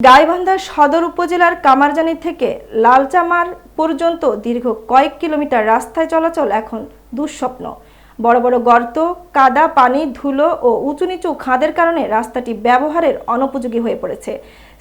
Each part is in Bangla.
গাইবান্ধা সদর উপজেলার কামারজানি থেকে লালচামার পর্যন্ত দীর্ঘ কয়েক কিলোমিটার রাস্তায় চলাচল এখন দুঃস্বপ্ন। বড় বড় গর্ত, কাদা, পানি, ধুলো ও উঁচু নিচু খাদের কারণে রাস্তাটি ব্যবহারের অনুপযোগী হয়ে পড়েছে।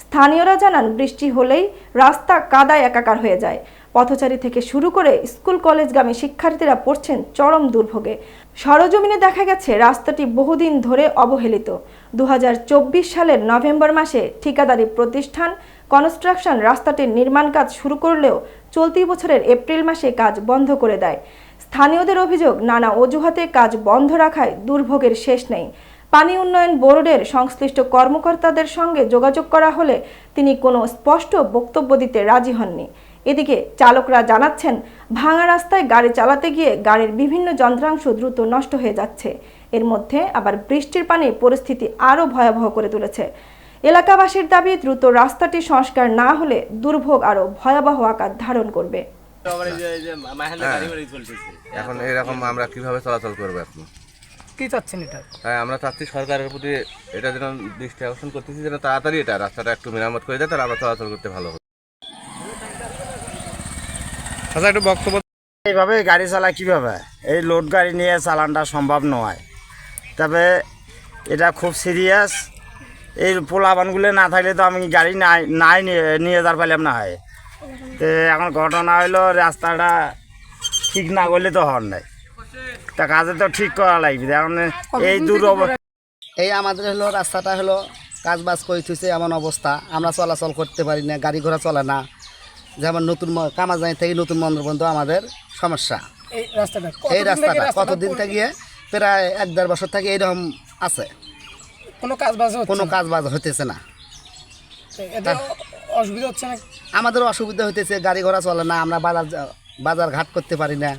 স্থানীয়রা জানান, বৃষ্টি হলেই রাস্তা কাদায় একাকার হয়ে যায়। পথচারী থেকে শুরু করে স্কুল কলেজগামী শিক্ষার্থীরা পড়ছেন চরম দুর্ভোগে। সরজমিনে দেখা গেছে, রাস্তাটি বহুদিন ধরে অবহেলিত। দু হাজার চব্বিশ সালের নভেম্বর মাসে ঠিকাদারি প্রতিষ্ঠান কনস্ট্রাকশন রাস্তাটির নির্মাণ কাজ শুরু করলেও চলতি বছরের এপ্রিল মাসে কাজ বন্ধ করে দেয়। স্থানীয়দের অভিযোগ, নানা অজুহাতে কাজ বন্ধ রাখায় দুর্ভোগের শেষ নেই। পানি উন্নয়ন বোর্ডের সংশ্লিষ্ট কর্মকর্তাদের সঙ্গে যোগাযোগ করা হলে তিনি কোনো স্পষ্ট বক্তব্য দিতে রাজি হননি। এদিকে চালকরা জানাচ্ছেন ভাঙা রাস্তায় গাড়ি চালাতে গিয়ে গাড়ির বিভিন্ন যন্ত্রাংশ দ্রুত নষ্ট হয়ে যাচ্ছে। এর মধ্যে আবার বৃষ্টির পানি পরিস্থিতি আরও ভয়াবহ করে তুলেছে। এলাকাবাসীর দাবি দ্রুত রাস্তাটি সংস্কার না হলে দুর্ভোগ আরও ভয়াবহ আকার ধারণ করবে। আবার এই যে- এই যে মাহেন্দ্র গাড়ি বাড়ি চলতেছে। এখন এরকম আমরা কীভাবে চলাচল করব এখন? কি চাচ্ছেন এটা? তাই আমরা চাচ্ছি সরকারের প্রতি এটা যেন দৃষ্টি আকর্ষণ করতেছি যেন তাড়াতাড়ি এটা রাস্তাটা একটু মেরামত করে দেয় তাহলে আমরা চলাচল করতে ভালো আচ্ছা একটু বক্তব্য এইভাবে গাড়ি চালায় কীভাবে? এই লোড গাড়ি নিয়ে চালানটা সম্ভব নয়। তবে এটা খুব সিরিয়াস এই পোলাবানগুলো না থাকলে তো আমি গাড়ি নাই নাই নিয়ে নিয়ে যার পারলাম না হয়। তো এখন ঘটনা হলো রাস্তাটা ঠিক না করলে তো হন নাই। তা কাজে তো ঠিক করা লাগবে। এখন এই দূর এই আমাদের হলো রাস্তাটা হলো কাজ বাজ করে থুইছে এমন অবস্থা। আমরা চলাচল করতে পারি না গাড়ি ঘোড়া চলে না। যেমন নতুন ম- কামারজানি থেকে নতুন মন্দির পর্যন্ত আমাদের সমস্যা। এই রাস্তাটা কতদিন থেকে প্রায় এক দেড় বছর থেকে এইরকম আছে। কোনো কাজ বাজ কোনো কাজ বাজ হইতেছে না। অসুবিধা হচ্ছে না আমাদের অসুবিধা হইতেছে গাড়ি ঘোড়া চলে না আমরা বাজার বাজার ঘাট করতে পারি না।